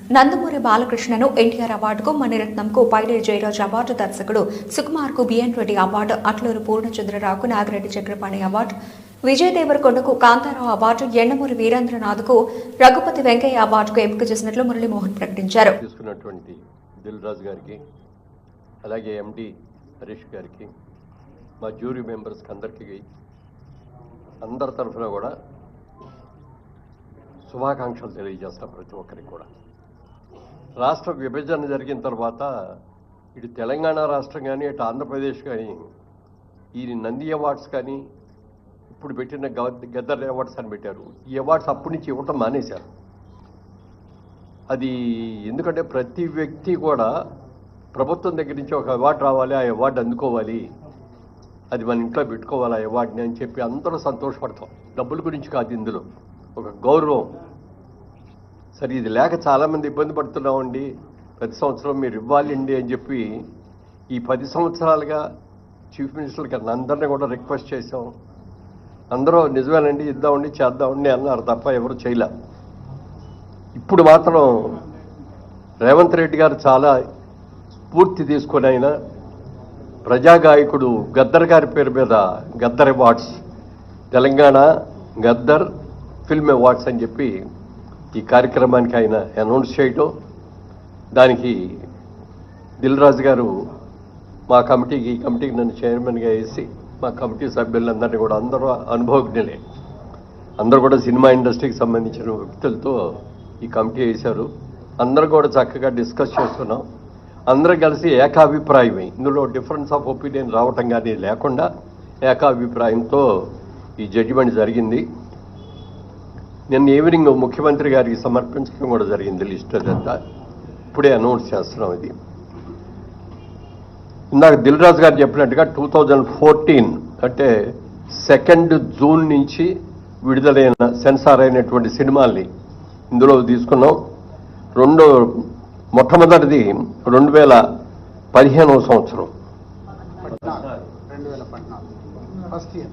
నందమూరి బాలకృష్ణను ఎన్టీఆర్ అవార్డుకు మణిరత్నంకు పైడే జయరాజ్ అవార్డు దర్శకుడు సుకుమార్కు బిఎన్ రెడ్డి అవార్డు అట్లూరు పూర్ణచంద్రరావుకు నాగిరెడ్డి చక్రపాణి అవార్డు విజయ్ దేవరకొండకు కాంతారావు అవార్డు ఎండమూరి వీరేంద్రనాథ్కు రఘుపతి వెంకయ్య అవార్డుకు ఎంపిక చేసినట్లు మురళీమోహన్ ప్రకటించారు. దిల్ గారికి అలాగే ఎండి హరీష్ గారికి మా జ్యూరీ మెంబర్స్కి అందరికీ అందరి తరఫున కూడా శుభాకాంక్షలు తెలియజేస్తాం ప్రతి ఒక్కరికి కూడా. రాష్ట్ర విభజన జరిగిన తర్వాత ఇటు తెలంగాణ రాష్ట్రం కానీ ఇటు ఆంధ్రప్రదేశ్ కానీ ఈ నంది అవార్డ్స్ కానీ ఇప్పుడు పెట్టిన గ- గద్దర్ అవార్డ్స్ అని పెట్టారు. ఈ అవార్డ్స్ అప్పటి నుంచి ఇవ్వటం మానేశారు. అది ఎందుకంటే ప్రతి వ్యక్తి కూడా ప్రభుత్వం దగ్గర నుంచి ఒక అవార్డు రావాలి ఆ అవార్డు అందుకోవాలి. అది మన ఇంట్లో పెట్టుకోవాలి ఆ అవార్డుని అని చెప్పి అందరూ సంతోషపడతాం. డబ్బుల గురించి కాదు ఇందులో. ఒక గౌరవం. సరే ఇది లేక చాలామంది ఇబ్బంది పడుతున్నామండి ప్రతి సంవత్సరం మీరు ఇవ్వాలండి అని చెప్పి ఈ పది సంవత్సరాలుగా చీఫ్ మినిస్టర్ గారిని అందరినీ కూడా రిక్వెస్ట్ చేసాం అందరూ నిజమేనండి ఇద్దామండి చేద్దామండి అన్నారు తప్ప ఎవరు చేయలే. ఇప్పుడు మాత్రం రేవంత్ రెడ్డి గారు చాలా స్ఫూర్తి తీసుకొని ఆయన ప్రజాగాయకుడు గద్దర్ గారి పేరు మీద Gaddar awards Telangana Gaddar film awards అని చెప్పి ఈ కార్యక్రమానికి ఆయన అనౌన్స్ చేయటం దానికి దిల్ రాజు గారు మా కమిటీకి ఈ కమిటీకి నన్ను చైర్మన్గా వేసి మా కమిటీ సభ్యులందరినీ కూడా అందరూ అనుభవజ్ఞులే. అందరూ కూడా సినిమా ఇండస్ట్రీకి సంబంధించిన వ్యక్తులతో ఈ కమిటీ వేశారు. అందరూ కూడా చక్కగా డిస్కస్ చేస్తున్నాం. అందరూ కలిసి ఏకాభిప్రాయమే. ఇందులో డిఫరెన్స్ ఆఫ్ ఒపీనియన్ రావటం కానీ లేకుండా ఏకాభిప్రాయంతో ఈ జడ్జిమెంట్ జరిగింది. నిన్న ఈవినింగ్ ముఖ్యమంత్రి గారికి సమర్పించడం కూడా జరిగింది లిస్ట్ అదంతా. ఇప్పుడే అనౌన్స్ చేస్తున్నాం ఇది. ఇందాక దిల్ రాజు గారు చెప్పినట్టుగా టూ థౌజండ్ ఫోర్టీన్ అంటే సెకండ్ జూన్ నుంచి విడుదలైన సెన్సార్ అయినటువంటి సినిమాల్ని ఇందులో తీసుకున్నాం. రెండో మొట్టమొదటిది రెండు వేల పదిహేనవ సంవత్సరం. రెండు వేల పద్నాలుగు. First year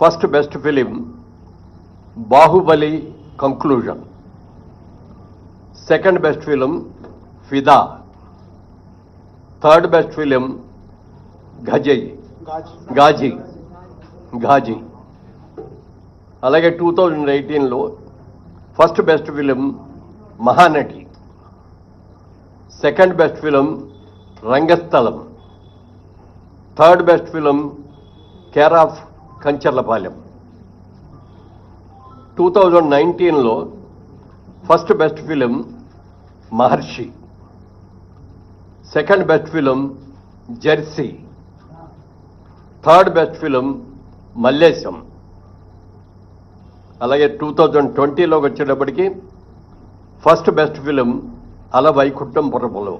first best film Baahubali conclusion. Second best film Fidaa. Third best film గజయ్ Ghazi. Ghazi. అలాగే టూ థౌజండ్ ఎయిటీన్లో first best film Mahanati. Second best film Rangasthalam. Third best film care of Kancharapalem two thousand నైన్టీన్లో first best film Maharshi. Second best film Jersey. Third best film Mallesham. అలాగే two thousand ట్వంటీలోకి వచ్చేటప్పటికి first best film Ala Vaikunthapurramuloo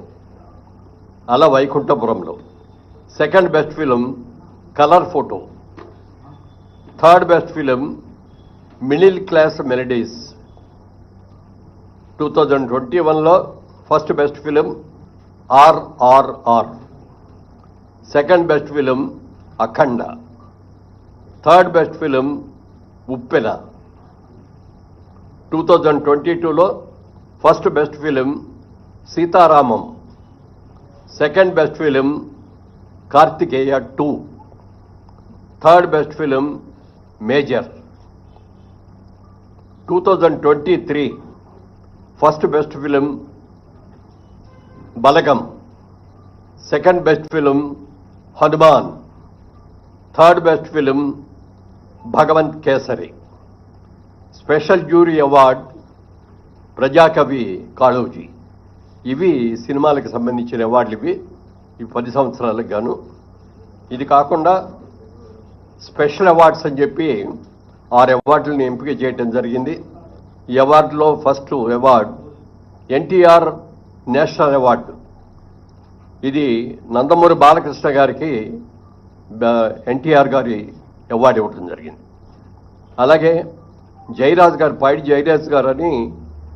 Ala Vaikunthapurramuloo second best film colour photo. Third best film middle class melodies. Two thousand twenty వన్లో first best film RRR second best film Akhanda. Third best film Uppena. Two thousand twenty టూలో first best film Sitaramam. Second best film Karthikeya two. Third best film major. Two thousand twenty three first best film Balagam. Second best film Hanuman. Third best film Bhagavanth Kesari. Special jury award ప్రజాకవి Kaloji. ఇవి సినిమాలకు సంబంధించిన అవార్డులు ఇవి. ఈ పది సంవత్సరాలకు గాను. ఇది కాకుండా స్పెషల్ అవార్డ్స్ అని చెప్పి ఆరు అవార్డులను ఎంపిక చేయడం జరిగింది. ఈ అవార్డులో first award NTR national award. ఇది నందమూరి బాలకృష్ణ గారికి ఎన్టీఆర్ గారి అవార్డు ఇవ్వడం జరిగింది. అలాగే జయరాజ్ గారు పైడి జయరాజ్ గారు అని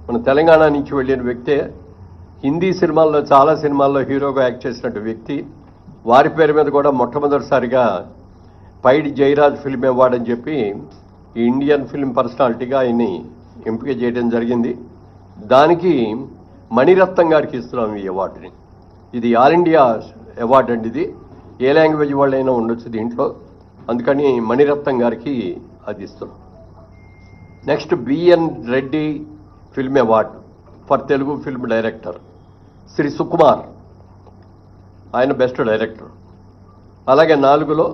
మన తెలంగాణ నుంచి వెళ్ళిన వ్యక్తే హిందీ సినిమాల్లో చాలా సినిమాల్లో హీరోగా యాక్ట్ చేసినట్టు వ్యక్తి వారి పేరు మీద కూడా మొట్టమొదటిసారిగా పైడి జయరాజ్ ఫిల్మ్ అవార్డు అని చెప్పి ఈ ఇండియన్ ఫిల్మ్ పర్సనాలిటీగా ఆయన్ని ఎంపిక చేయడం జరిగింది. దానికి మణిరత్నం గారికి ఇస్తున్నాం ఈ అవార్డుని. ఇది ఆల్ ఇండియా అవార్డు అండి ఇది. ఏ లాంగ్వేజ్ వాళ్ళైనా ఉండొచ్చు దీంట్లో. అందుకని మణిరత్నం గారికి అది ఇస్తున్నాం. Next B N Reddy film award for Telugu film director Shri Sukumar. ఆయన బెస్ట్ డైరెక్టర్. అలాగే నాలుగులో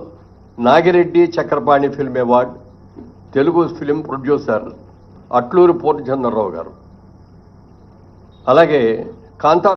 Nagireddy Chakrapani film award Telugu film producer Atluru Purnachandrarao గారు. అలాగే కాంతా